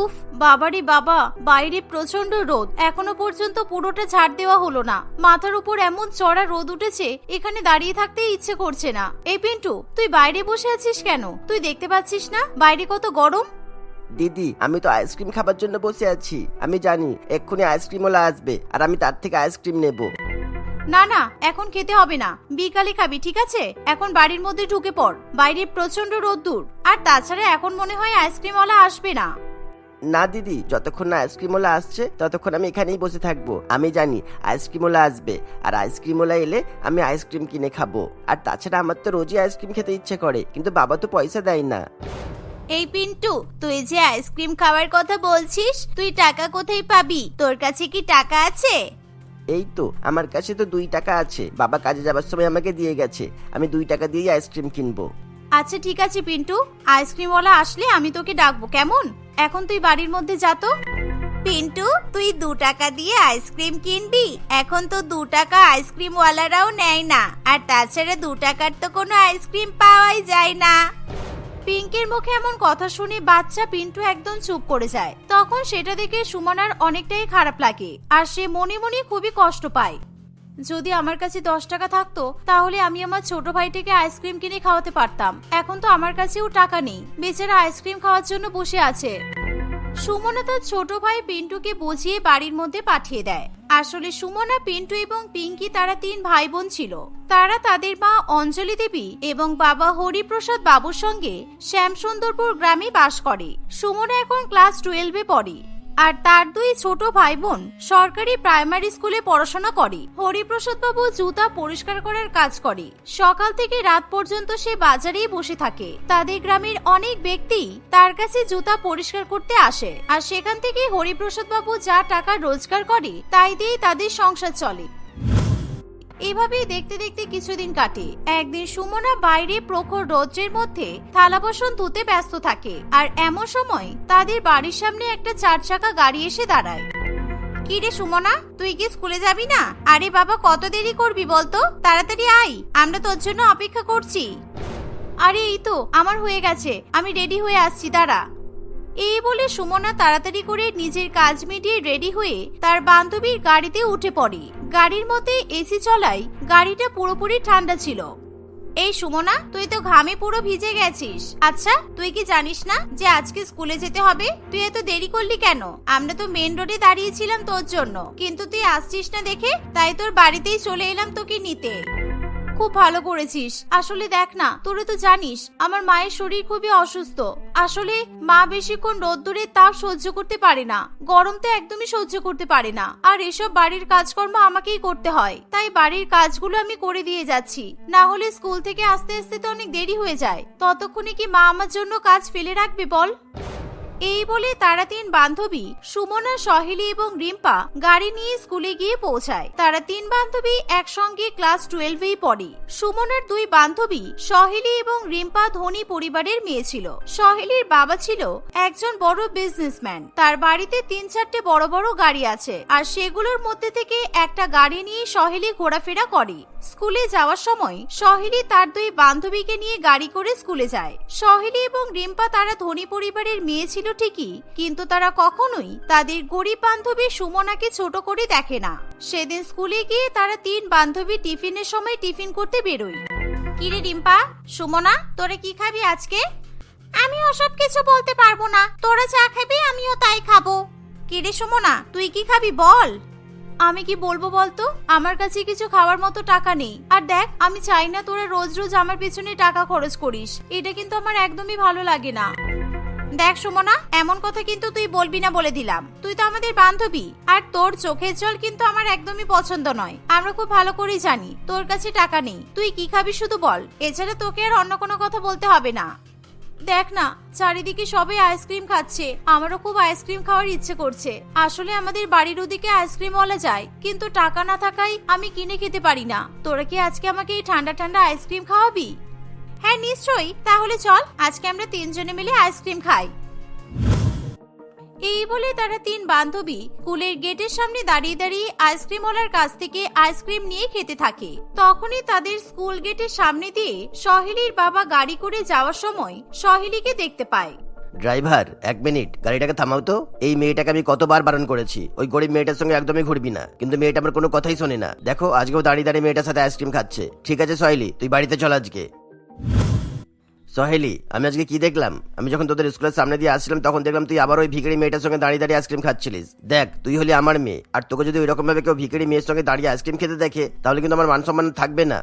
উফ বাবারে বাবা বাইরে প্রচণ্ড রোদ। এখনও পর্যন্ত পুরোটা ঝাড় দেওয়া হলো না। মাথার উপর এমন চড়া রোদ উঠেছে এখানে দাঁড়িয়ে থাকতে ইচ্ছে করছে না। এই পিন্টু তুই বাইরে বসে আছিস কেন? তুই দেখতে পাচ্ছিস না? বাইরে কত গরম। দিদি আমি তো আইসক্রিম খাবার জন্য বসে আছি। আমি জানি এক্ষুনি আইসক্রিমওয়ালা আসবে আর আমি তার থেকে আইসক্রিম নেব। না না এখন খেতে হবে না। বিকালে খাবি ঠিক আছে? এখন বাড়ির মধ্যে ঢুকে পড়। বাইরে প্রচণ্ড রোদ্দুর আর তাছাড়া এখন মনে হয় আইসক্রিমওয়ালা আসবে না। না দিদি যতক্ষণ না আইসক্রিমওয়ালা আসছে ততক্ষণ আমি এখানেই বসে থাকব। আমি জানি আইসক্রিমওয়ালা আসবে আর আইসক্রিমওয়ালা এলে আমি আইসক্রিম কিনে খাব। আর তাছাড়া আমার তো রোজই আইসক্রিম খেতে ইচ্ছে করে কিন্তু বাবা তো পয়সা দেয় না। এই পিন্টু তুই যে আইসক্রিম খাওয়ার কথা বলছিস তুই টাকা কোথায় পাবি? তোর কাছে কি টাকা আছে? এই তো আমার কাছে তো দুই টাকা আছে। বাবা কাজে যাবার সময় আমাকে দিয়ে গেছে। আমি দুই টাকা দিয়েই আইসক্রিম কিনবো। আচ্ছা ঠিক আছে পিন্টু। আইসক্রিমওয়ালা আসলে আমি তোকে ডাকবো কেমন? এখন তুই বাড়ির মধ্যে যা তো। পিন্টু তুই দু টাকা দিয়ে আইসক্রিম কিনবি? এখন তো দু টাকা আইসক্রিমওয়ালারাও নেয় না। আর তাছাড়া দু টাকার তো কোনো আইসক্রিম পাওয়াই যায় না। পিঙ্কের মুখে এমন কথা শুনে বাচ্চা পিন্টু একদম চুপ করে যায়। তখন সেটা দেখে সুমনার অনেকটাই খারাপ লাগে আর সে মনে মনে খুবই কষ্ট পায়। যদি আমার কাছে দশ টাকা থাকতো, তাহলে আমি আমার ছোট ভাইটিকে আইসক্রিম কিনে খাওয়াতে পারতাম। এখন তো আমার কাছেও টাকা নেই। বেচারা আইসক্রিম খাওয়ার জন্য বসে আছে। সুমনা তার ছোট ভাই পিন্টুকে বুঝিয়ে বাড়ির মধ্যে পাঠিয়ে দেয়। আসলে সুমনা, পিন্টু এবং পিঙ্কি তারা তিন ভাই বোন ছিল। তারা তাদের মা অঞ্জলি দেবী এবং বাবা হরিপ্রসাদ বাবুর সঙ্গে শ্যামসুন্দরপুর গ্রামে বাস করে। সুমনা এখন ক্লাস টুয়েলভে পড়ে। আর তার দুই ছোট ভাই বোন সরকারি প্রাইমারি স্কুলে পড়াশোনা করে। হরিপ্রসাদ বাবু জুতা পরিষ্কার করার কাজ করে। সকাল থেকে রাত পর্যন্ত সে বাজারেই বসে থাকে। তাদের গ্রামের অনেক ব্যক্তি তার কাছে জুতা পরিষ্কার করতে আসে। আর সেখান থেকে হরিপ্রসাদ বাবু যা টাকা রোজগার করে, তাই দিয়ে তাদের সংসার চলে। এভাবেই দেখতে দেখতে কিছুদিন কাটে। একদিন সুমনা বাইরে প্রখর রৌদ্রের মধ্যে থালা বাসন ধুতে ব্যস্ত থাকে আর এমন সময় তাদের বাড়ির সামনে একটা চার চাকা গাড়ি এসে দাঁড়ায়। কি রে সুমনা, তুই কি স্কুলে যাবি না? আরে বাবা, কত দেরি করবি বলতো? তাড়াতাড়ি আয়, আমরা তোর জন্য অপেক্ষা করছি। আরে, এই তো, আমার হয়ে গেছে, আমি রেডি হয়ে আসছি, দাঁড়া। এই বলে সুমনা তাড়াতাড়ি করে নিজের কাজ মিটিয়ে রেডি হয়ে তার বান্ধবীর গাড়িতে উঠে পড়ে। গাড়ির মধ্যে এসি চলায় গাড়িটা পুরোপুরি ঠান্ডা ছিল। এই সুমনা, তুই তো ঘামে পুরো ভিজে গেছিস। আচ্ছা তুই কি জানিস না যে আজকে স্কুলে যেতে হবে? তুই এত দেরি করলি কেন? আমরা তো মেন রোডে দাঁড়িয়েছিলাম তোর জন্য। কিন্তু তুই আসছিস না দেখে, তাই তোর বাড়িতেই চলে এলাম তোকে নিতে। খুব ভালো করেছিস। আসলে দেখ না, তোরা তো জানিস, আমার মায়ের শরীর খুবই অসুস্থ। আসলে মা বেশিক্ষণ রোদ্দুরের তাপ সহ্য করতে পারে না, গরম তো একদমই সহ্য করতে পারে না। আর এসব বাড়ির কাজকর্ম আমাকেই করতে হয়, তাই বাড়ির কাজগুলো আমি করে দিয়ে যাচ্ছি। না হলে স্কুল থেকে আসতে আসতে তো অনেক দেরি হয়ে যায়। ততক্ষণে কি মা আমার জন্য কাজ ফেলে রাখবে বল? এই বলে তারা তিন বান্ধবী সুমনা, সহেলি এবং রিম্পা গাড়ি নিয়ে স্কুলে গিয়ে পৌঁছায়। তারা তিন বান্ধবী একসঙ্গে ক্লাস টুয়েলভেই পড়ে। সুমনার দুই বান্ধবী, সহেলি এবং রিম্পা ধনী পরিবারের মেয়ে ছিল। সহেলির বাবা ছিল একজন বড় বিজনেসম্যান তার বাড়িতে তিন চারটে বড় বড় গাড়ি আছে। আর সেগুলোর মধ্যে থেকে একটা গাড়ি নিয়ে সহেলি ঘোরাফেরা করে। স্কুলে যাওয়ার সময় সহেলি তার দুই বান্ধবীকে নিয়ে গাড়ি করে স্কুলে যায়। সহেলি এবং রিম্পা তারা ধনী পরিবারের মেয়ে ছিল ঠিকই, কিন্তু তারা কখনোই তাদের গরিব বান্ধবী সুমনাকে ছোট করে দেখে না। সেদিন স্কুলে গিয়ে তারা তিন বান্ধবী টিফিনের সময় টিফিন করতে বেরোয়। কিরে রিম্পা, সুমনা, তোরা কি খাবি আজকে? আমি ওসব কিছু বলতে পারব না, তোরা যা খাবি আমিও তাই খাব। কিরে সুমনা, তুই কি খাবি বল? আমি কি বলব বলতো? আমার কাছে কিছু খাওয়ার মতো টাকা নেই। আর দেখ, আমি চাই না তোরা রোজ রোজ আমার পেছনে টাকা খরচ করিস। এটা কিন্তু আমার একদমই ভালো লাগে না। দেখ সুমনা, এমন কথা কিন্তু তুই বলবি না বলে দিলাম। তুই তো আমাদের বান্ধবী। আর তোর চোখের জল কিন্তু আমার একদমই পছন্দ নয়। আমরা খুব ভালো করেই জানি, তোর কাছে টাকা নেই। তুই কি খাবি শুধু বল। এছাড়া তোকে আর অন্য কোনো কথা বলতে হবে না। দেখ না, চারিদিকে সবাই আইসক্রিম খাচ্ছে। আমারও খুব আইসক্রিম খাওয়ার ইচ্ছে করছে। আসলে আমাদের বাড়ির ওদিকে আইসক্রিম বলা যায়, কিন্তু টাকা না থাকায় আমি কিনে খেতে পারি না। তোরা কি আজকে আমাকে এই ঠান্ডা ঠান্ডা আইসক্রিম খাওয়াবি? হ্যাঁ নিশ্চয়ই। তাহলে চল, আজকে আমরা তিনজনে মিলে আইসক্রিম খাই। এই বলে তারা তিন বান্ধবী স্কুলের গেটের সামনে দাঁড়িয়ে দাঁড়িয়ে আইসক্রিমওয়ালার কাছ থেকে আইসক্রিম নিয়ে খেতে থাকে। তখনই তাদের স্কুল গেটের সামনে দিয়ে সহেলির বাবা গাড়ি করে যাওয়ার সময় সহেলিকে দেখতে পায়। ড্রাইভার, এক মিনিট, গাড়িটাকে থামাও তো। এই মেয়েটাকে আমি কতবার বারণ করেছি। ওই গরিব মেয়েটার সঙ্গে একদমই ঘুরবি না। কিন্তু মেয়েটা আমার কোনো কথাই শোনে না। দেখো, আজকেও দাঁড়িয়ে দাঁড়িয়ে মেয়েটার সাথে আইসক্রিম খাচ্ছে। ঠিক আছে, সহেলি, তুই বাড়িতে চল আজকে। সহেলি, আমি আজকে কি দেখলাম? আমি যখন তোদের স্কুলের সামনে দিয়ে আসছিলাম, তখন দেখলাম তুই আবার ওই ভিখারি মেয়েটার সঙ্গে দাঁড়িয়ে দাঁড়িয়ে আইসক্রিম খাচ্ছিলিস। দেখ, তুই হলি আমার মেয়ে, আর তোকে যদি ওইরকম ভাবে কেউ ভিখারি মেয়ের সঙ্গে দাঁড়িয়ে আইসক্রিম খেতে দেখে, তাহলে কিন্তু আমার মান সম্মান থাকবে না।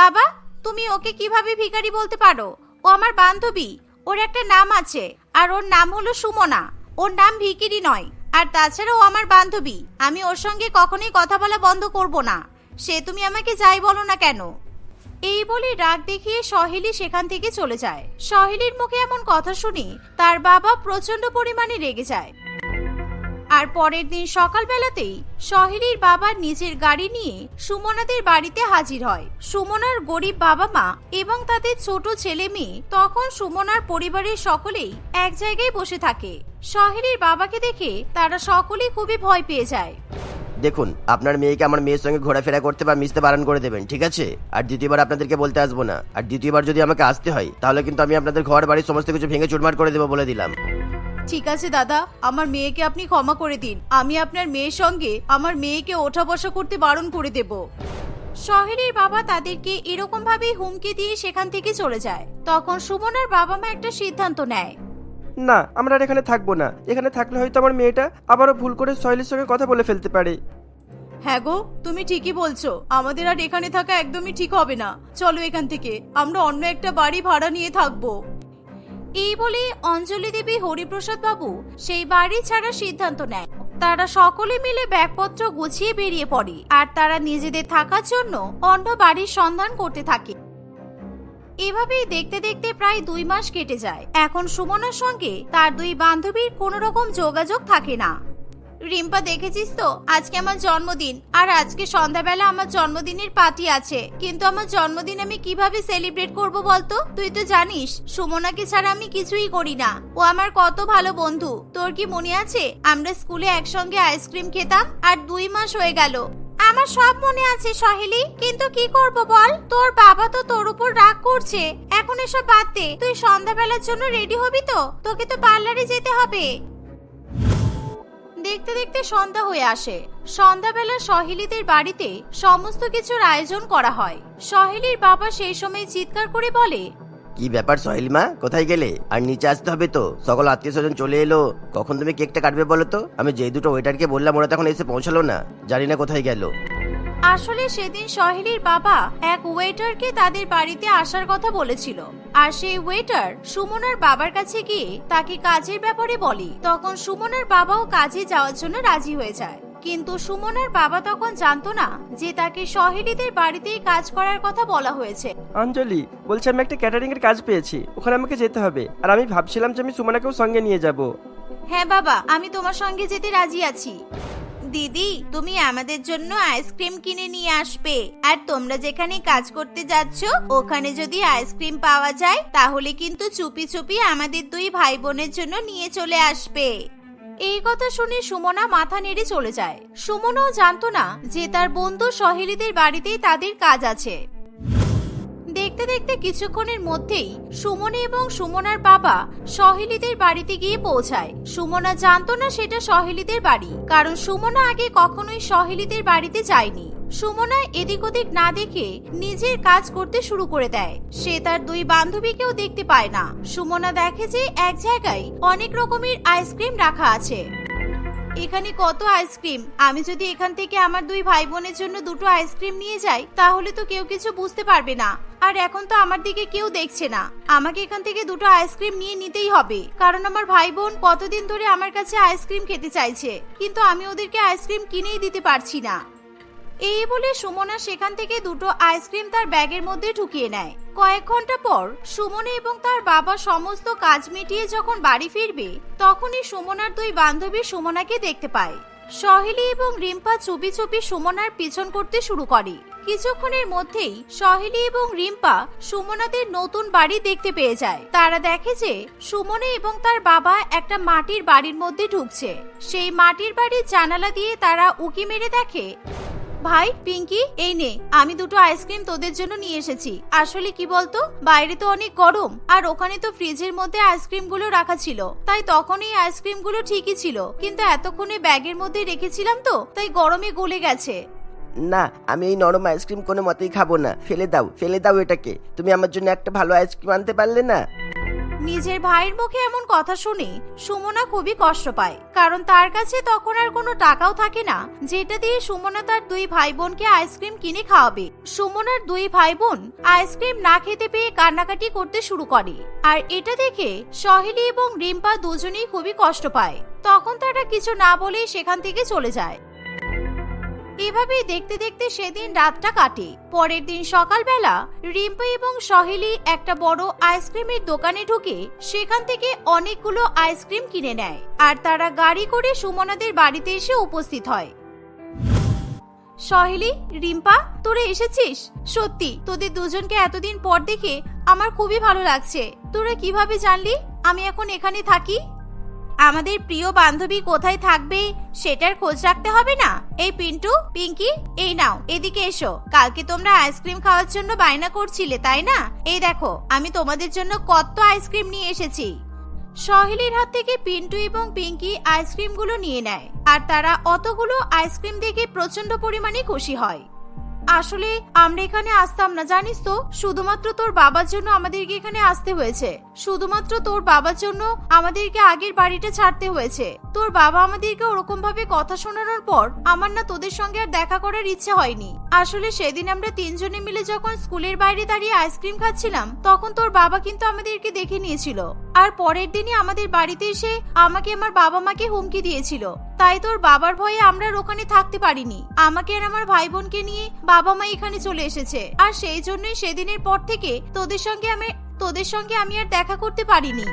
বাবা, তুমি ওকে কীভাবে ভিখারি বলতে পারো? ও আমার বান্ধবী, ওর একটা নাম আছে, আর ওর নাম হলো সুমনা। ওর নাম ভিকিরি নয়, আর তাছাড়া ও আমার বান্ধবী। আমি ওর সঙ্গে কখনোই কথা বলা বন্ধ করব না। সে তুমি আমাকে যাই বলো না কেন? এই বলে রাগ দেখিয়ে সহেলি সেখান থেকে চলে যায়। সহেলির মুখে এমন কথা শুনে তার বাবা প্রচণ্ড পরিমাণে রেগে যায়। আর পরের দিন সকালবেলাতেই সহেলির বাবা নিজের গাড়ি নিয়ে সুমনাদের বাড়িতে হাজির হয়। সুমনার গরিব বাবা মা এবং তাদের ছোট ছেলে মেয়ে তখন সুমনার পরিবারের সকলেই এক জায়গায় বসে থাকে। সহেলির বাবাকে দেখে তারা সকলেই খুবই ভয় পেয়ে যায়। দেখুন, আপনার মেয়েকে আমার মেয়ের সঙ্গে ঘোরাফেরা করতে বা মিশতে বারণ করে দেবেন, ঠিক আছে? আর দ্বিতীয়বার আপনাদেরকে বলতে আসব না। আর দ্বিতীয়বার যদি আমাকে আসতে হয়, তাহলে কিন্তু আমি আপনাদের ঘর বাড়ির সমস্ত কিছু ভেঙে চুরমার করে দেবো বলে দিলাম। ঠিক আছে, দাদা। আমার মেয়েকে আপনি ক্ষমা করে দিন। আমি আপনার মেয়ের সঙ্গে আমার মেয়েকে ওঠা বসা করতে বারণ করে দেব। শহরের বাবা তাদেরকে এরকম ভাবেই হুমকি দিয়ে সেখান থেকে চলে যায়। তখন সুমনার বাবা মা একটা সিদ্ধান্ত নেয়। না আমরা আর এখানে থাকব না। এখানে থাকলে হয়তো আমার মেয়েটা আবারও ভুল করে সহেলির সঙ্গে কথা বলে ফেলতে পারে। হ্যাঁ গো তুমি ঠিকই বলছো। আমাদের আর এখানে থাকা একদমই ঠিক হবে না। চলো এখান থেকে আমরা অন্য একটা বাড়ি ভাড়া নিয়ে থাকব। এই বলে অঞ্জলি দেবী হরিপ্রসাদ বাবু সেই বাড়ি ছাড়ার সিদ্ধান্ত নেয়। তারা সকলে মিলে ব্যাগপত্র গুছিয়ে বেরিয়ে পড়ে। আর তারা নিজেদের থাকার জন্য অন্য বাড়ির সন্ধান করতে থাকে। এভাবেই দেখতে দেখতে প্রায় দুই মাস কেটে যায়। এখন সুমনার সঙ্গে তার দুই বান্ধবীর কোনো রকম যোগাযোগ থাকে না। রিম্পা, দেখেছিস তো? আজকে আমার জন্মদিন। আর আজকে সন্ধ্যাবেলা আমার জন্মদিনের পার্টি আছে। কিন্তু আমার জন্মদিন আমি কীভাবে সেলিব্রেট করব বলতো? তুই তো জানিস, সুমনাকে ছাড়া আমি কিছুই করি না। ও আমার কত ভালো বন্ধু। তোর কি মনে আছে? আমরা স্কুলে একসঙ্গে আইসক্রিম খেতাম আর দুই মাস হয়ে গেল। আমার সব মনে আছে, সহেলি। কিন্তু কি করব বল? তোর বাবা তো তোর উপর রাগ করছে। এখন এসব বাদ দে। তুই সন্ধ্যাবেলার জন্য রেডি হবি তো? তোকে তো পার্লারে যেতে হবে। দেখতে দেখতে সন্ধ্যা হয়ে আসে। সন্ধ্যাবেলা সহেলিদের বাড়িতে সমস্ত কিছুর আয়োজন করা হয়। সহেলির বাবা সেই সময় চিৎকার করে বলে কি ব্যাপার সহেল মা? কোথায় গেলে? আর নিচে আসতে হবে তো। সকল আত্মীয় স্বজন চলে এলো। কখন তুমি কেকটা কাটবে বলো তো? আমি যে দুটো ওয়েটারকে বললাম, ওরা তখন এসে পৌঁছালো না। জানি না কোথায় গেল। আসলে সেদিন সহেলির বাবা এক ওয়েটারকে তাদের বাড়িতে আসার কথা বলেছিল। আর সেই ওয়েটার সুমনার বাবার কাছে গিয়ে তাকে কাজের ব্যাপারে বলে। তখন সুমনার বাবাও কাজে যাওয়ার জন্য রাজি হয়ে যায়। কিন্তু সুমনার বাবা তখন জানতো না যে তাকে সহেলিদের বাড়িতেই কাজ করার কথা বলা হয়েছে। অঞ্জলি বলছি আমি একটা ক্যাটারিং এর কাজ পেয়েছি। ওখানে আমাকে যেতে হবে। আর আমি ভাবছিলাম যে আমি সুমনাকেও সঙ্গে নিয়ে যাব। হ্যাঁ বাবা আমি তোমার সঙ্গে যেতে রাজি আছি। দিদি তুমি আমাদের জন্য আইসক্রিম কিনে নিয়ে আসবে। আর তোমরা যেখানে কাজ করতে যাচ্ছ ওখানে যদি আইসক্রিম পাওয়া যায় তাহলে কিন্তু চুপি চুপি আমাদের দুই ভাই বোনের জন্য নিয়ে চলে আসবে। এই কথা শুনে সুমনা মাথা নেড়ে চলে যায়। সুমনাও জানতো না যে তার বন্ধু সহেলিদের বাড়িতেই তাদের কাজ আছে। দেখতে দেখতে কিছুক্ষণের মধ্যেই সুমনে এবং সুমনার বাবা সহেলিদের বাড়িতে গিয়ে পৌঁছায়। সুমনা জানতো না সেটা সহেলিদের বাড়ি, কারণ সুমনা আগে কখনোই সহেলিদের বাড়িতে যায়নি। সুমনা এদিক ওদিক না দেখে নিজের কাজ করতে শুরু করে দেয়। সে তার দুই বান্ধবীকেও দেখতে পায় না। সুমনা দেখে যে এক জায়গায় অনেক রকমের আইসক্রিম রাখা আছে। এখানে কত আইসক্রিম? আমি যদি এখান থেকে আমার দুই ভাই বোনের জন্য দুটো আইসক্রিম নিয়ে যাই, তাহলে তো কেউ কিছু বুঝতে পারবে না। আর এখন তো আমার দিকে কেউ দেখছে না। আমাকে এখান থেকে দুটো আইসক্রিম নিয়ে নিতেই হবে। কারণ আমার ভাই বোন কতদিন ধরে আমার কাছে আইসক্রিম খেতে চাইছে। কিন্তু আমি ওদেরকে আইসক্রিম কিনেই দিতে পারছি না। এই বলে সুমনা সেখান থেকে দুটো আইসক্রিম তার ব্যাগের মধ্যে ঢুকিয়ে নেয়। কয়েক ঘণ্টা পর সুমনে এবং তার বাবা সমস্ত কাজ মিটিয়ে যখন বাড়ি ফিরবে, তখনই সুমনার দুই বান্ধবী সুমনাকে দেখতে পায়। সহেলি এবং রিম্পা চুপি চুপি সুমনার পিছন করতে শুরু করে। কিছুক্ষণের মধ্যেই সহেলি এবং রিম্পা সুমনাদের নতুন বাড়ি দেখতে পেয়ে যায়। তারা দেখে যে সুমনে এবং তার বাবা একটা মাটির বাড়ির মধ্যে ঢুকছে। সেই মাটির বাড়ির জানালা দিয়ে তারা উকি মেরে দেখে ভাই, পিঙ্কি, এই নে, আমি দুটো আইসক্রিম তোদের জন্য নিয়ে এসেছি। আসলে কি বলতো, বাইরে তো অনেক গরম, আর ওখানে তো ফ্রিজের মধ্যে আইসক্রিমগুলো রাখা ছিল। তাই তখন এই আইসক্রিমগুলো ঠিকই ছিল, কিন্তু এতক্ষণে ব্যাগের মধ্যে রেখেছিলাম তো, তাই গরমে গলে গেছে। না, আমি এই নরম আইসক্রিম কোনো মতেই খাব না। ফেলে দাও ফেলে দাও এটাকে। তুমি আমার জন্য একটা ভালো আইসক্রিম আনতে পারলে না? নিজের ভাইয়ের মুখে এমন কথা শুনে সুমনা খুবই কষ্ট পায়, কারণ তার কাছে তখন আর কোনো টাকাও থাকে না। যেটা দিয়ে সুমনা তার দুই ভাই বোনকে আইসক্রিম কিনে খাওয়াবে। সুমনার দুই ভাই বোন আইসক্রিম না খেতে পেয়ে কান্নাকাটি করতে শুরু করে। আর এটা দেখে সহেলি এবং রিম্পা দুজনেই খুবই কষ্ট পায়। তখন তারা কিছু না বলেই সেখান থেকে চলে যায়। এভাবেই দেখতে দেখতে সেদিন রাতটা কাটে। পরের দিন সকালবেলা রিম্পা এবং সহেলি একটা বড় আইসক্রিমের দোকানে ঢুকে সেখান থেকে অনেকগুলো আইসক্রিম কিনে নেয় আর তারা গাড়ি করে সুমনাদের বাড়িতে এসে উপস্থিত হয়। সহেলি, রিম্পা, তোরা এসেছিস? সত্যি, তোদের দুজনকে এতদিন পর দেখে আমার খুবই ভালো লাগছে। তোরা কীভাবে জানলি? আমি এখন এখানে থাকি। আমাদের প্রিয় বান্ধবী কোথায় থাকবে সেটার খোঁজ রাখতে হবে না? এই পিন্টু, পিঙ্কি, এই নাও, এদিকে এসো। কালকে তোমরা আইসক্রিম খাওয়ার জন্য বায়না করছিলে, তাই না? এই দেখো, আমি তোমাদের জন্য কত আইসক্রিম নিয়ে এসেছি। সহেলির হাত থেকে পিন্টু এবং পিঙ্কি আইসক্রিমগুলো নিয়ে নেয়, আর তারা অতগুলো আইসক্রিম দেখে প্রচণ্ড পরিমাণে খুশি হয়। আসলে আমরা এখানে আসতাম না, জানিস তো? শুধুমাত্র তোর বাবার জন্য আমাদেরকে এখানে আসতে হয়েছে। শুধুমাত্র তোর বাবার জন্য আমাদেরকে আগের বাড়িটা ছাড়তে হয়েছে। তোর বাবা আমাদেরকে ওরকম ভাবে কথা শোনানোর পর আমার না তোদের সঙ্গে আর দেখা করার ইচ্ছে হয়নি। আসলে সেদিন আমরা তিনজনে মিলে যখন স্কুলের বাইরে দাঁড়িয়ে আইসক্রিম খাচ্ছিলাম, তখন তোর বাবা কিন্তু আমাদেরকে দেখে নিয়েছিল। আর পরের দিনই আমাদের বাড়িতে এসে আমাকে আমার বাবা মাকে হুমকি দিয়েছিল। তাই তোর বাবার ভয়ে আমরা ওখানে থাকতে পারিনি। আমাকে আর আমার ভাই বোনকে নিয়ে বাবা মা এখানে চলে এসেছে। আর সেই জন্যই সেদিনের পর থেকে তোদের সঙ্গে আমি তোদের সঙ্গে আমি আর দেখা করতে পারিনি।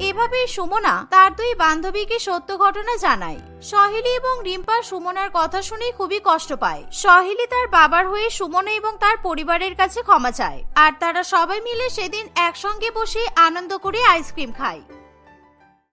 এভাবে সুমনা তার দুই বান্ধবীকে সত্য ঘটনা জানায়। সহেলি এবং রিম্পা সুমনার কথা শুনে খুবই কষ্ট পায়। সহেলি তার বাবার হয়ে সুমনা এবং তার পরিবারের কাছে ক্ষমা চায়। আর তারা সবাই মিলে সেদিন একসঙ্গে বসে আনন্দ করে আইসক্রিম খায়।